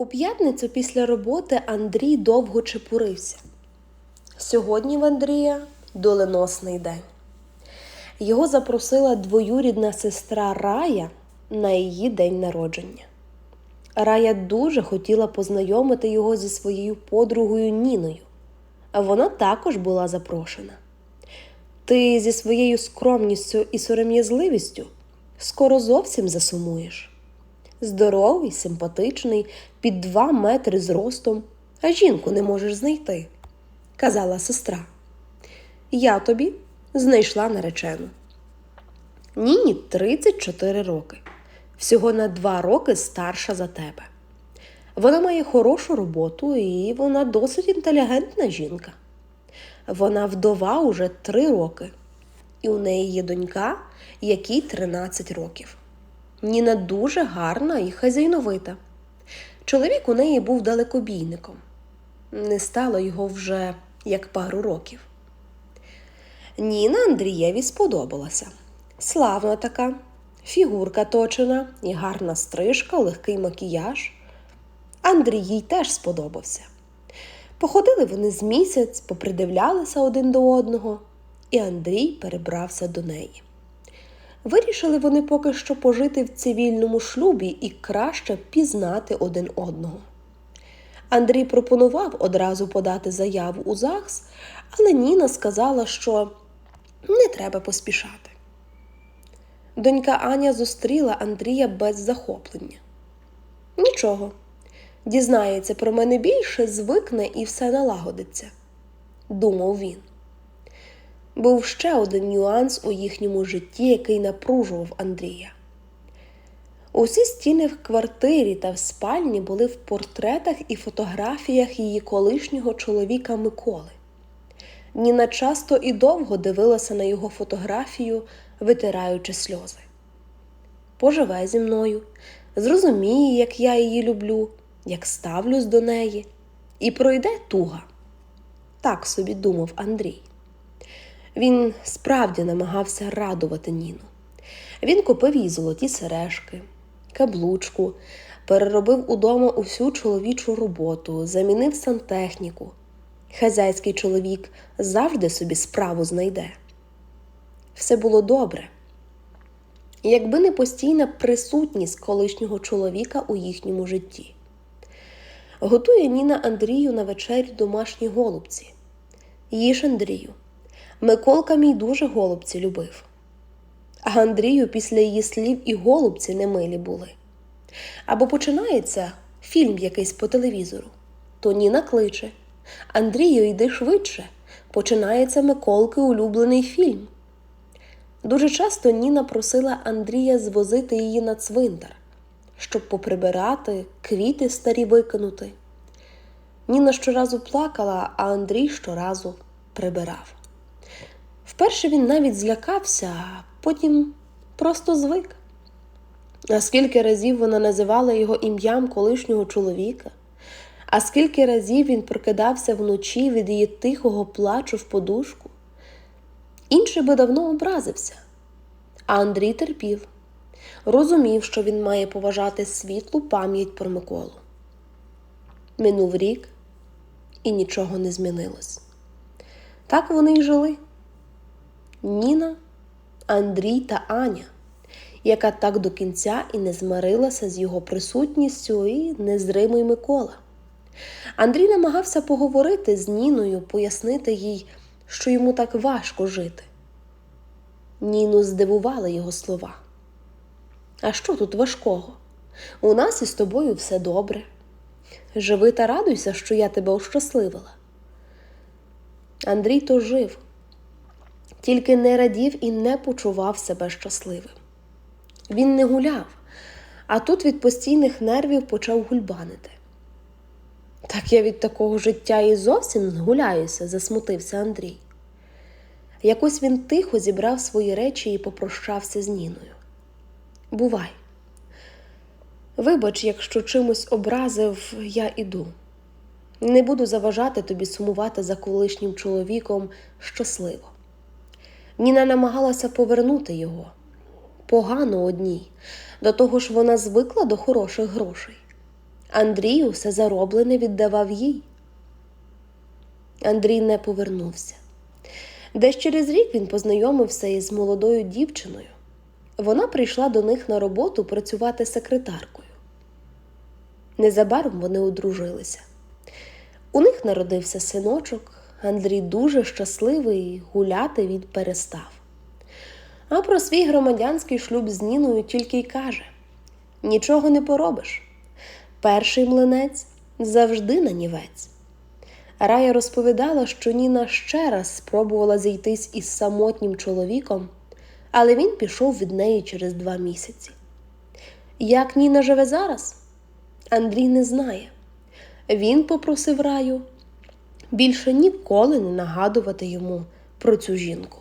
У п'ятницю після роботи Андрій довго чепурився. Сьогодні в Андрія доленосний день. Його запросила двоюрідна сестра Рая на її день народження. Рая дуже хотіла познайомити його зі своєю подругою Ніною, а вона також була запрошена. Ти зі своєю скромністю і сором'язливістю скоро зовсім засумуєш. Здоровий, симпатичний, під два метри зростом, а жінку не можеш знайти, казала сестра. Я тобі знайшла наречену. Ніні 34 роки, всього на два роки старша за тебе. Вона має хорошу роботу і вона досить інтелігентна жінка. Вона вдова уже три роки, і у неї є донька, якій 13 років. Ніна дуже гарна і хазяйновита. Чоловік у неї був далекобійником. Не стало його вже як пару років. Ніна Андрієві сподобалася. Славна така, фігурка точена і гарна стрижка, легкий макіяж. Андрій їй теж сподобався. Походили вони з місяць, попридивлялися один до одного, і Андрій перебрався до неї. Вирішили вони поки що пожити в цивільному шлюбі і краще пізнати один одного. Андрій пропонував одразу подати заяву у ЗАГС, але Ніна сказала, що не треба поспішати. Донька Аня зустріла Андрія без захоплення. Нічого, дізнається про мене більше, звикне і все налагодиться, думав він. Був ще один нюанс у їхньому житті, який напружував Андрія. Усі стіни в квартирі та в спальні були в портретах і фотографіях її колишнього чоловіка Миколи. Ніна часто і довго дивилася на його фотографію, витираючи сльози. Поживе зі мною, зрозуміє, як я її люблю, як ставлюсь до неї, і пройде туга. Так собі думав Андрій. Він справді намагався радувати Ніну. Він купив їй золоті сережки, каблучку, переробив удома усю чоловічу роботу, замінив сантехніку. Хазяйський чоловік завжди собі справу знайде. Все було добре. Якби не постійна присутність колишнього чоловіка у їхньому житті. Готує Ніна Андрію на вечерю домашні голубці. Їж Андрію. Миколка мій дуже голубці любив. А Андрію після її слів і голубці немилі були. Або починається фільм якийсь по телевізору, то Ніна кличе Андрію, йди швидше. Починається Миколки улюблений фільм. Дуже часто Ніна просила Андрія звозити її на цвинтар, щоб поприбирати, квіти старі викинути. Ніна щоразу плакала, а Андрій щоразу прибирав. Вперше він навіть злякався, а потім просто звик. А скільки разів вона називала його ім'ям колишнього чоловіка, а скільки разів він прокидався вночі від її тихого плачу в подушку. Інший би давно образився, а Андрій терпів, розумів, що він має поважати світлу пам'ять про Миколу. Минув рік, і нічого не змінилось. Так вони й жили. Ніна, Андрій та Аня, яка так до кінця і не змирилася з його присутністю і незримий Микола. Андрій намагався поговорити з Ніною, пояснити їй, що йому так важко жити. Ніну здивували його слова. А що тут важкого? У нас із тобою все добре. Живи та радуйся, що я тебе ощасливила. Андрій то жив, тільки не радів і не почував себе щасливим. Він не гуляв, а тут від постійних нервів почав гульбанити. Так я від такого життя і зовсім згуляюся, засмутився Андрій. Якось він тихо зібрав свої речі і попрощався з Ніною. Бувай. Вибач, якщо чимось образив, я іду. Не буду заважати тобі сумувати за колишнім чоловіком щасливо. Ніна намагалася повернути його. Погано одній, до того ж вона звикла до хороших грошей. Андрій усе зароблене віддавав їй. Андрій не повернувся. Десь через рік він познайомився із молодою дівчиною. Вона прийшла до них на роботу працювати секретаркою. Незабаром вони одружилися. У них народився синочок. Андрій дуже щасливий і гуляти він перестав. А про свій громадянський шлюб з Ніною тільки й каже: нічого не поробиш. Перший млинець завжди нанівець. Рая розповідала, що Ніна ще раз спробувала зійтись із самотнім чоловіком, але він пішов від неї через два місяці. Як Ніна живе зараз? Андрій не знає. Він попросив раю більше ніколи не нагадувати йому про цю жінку.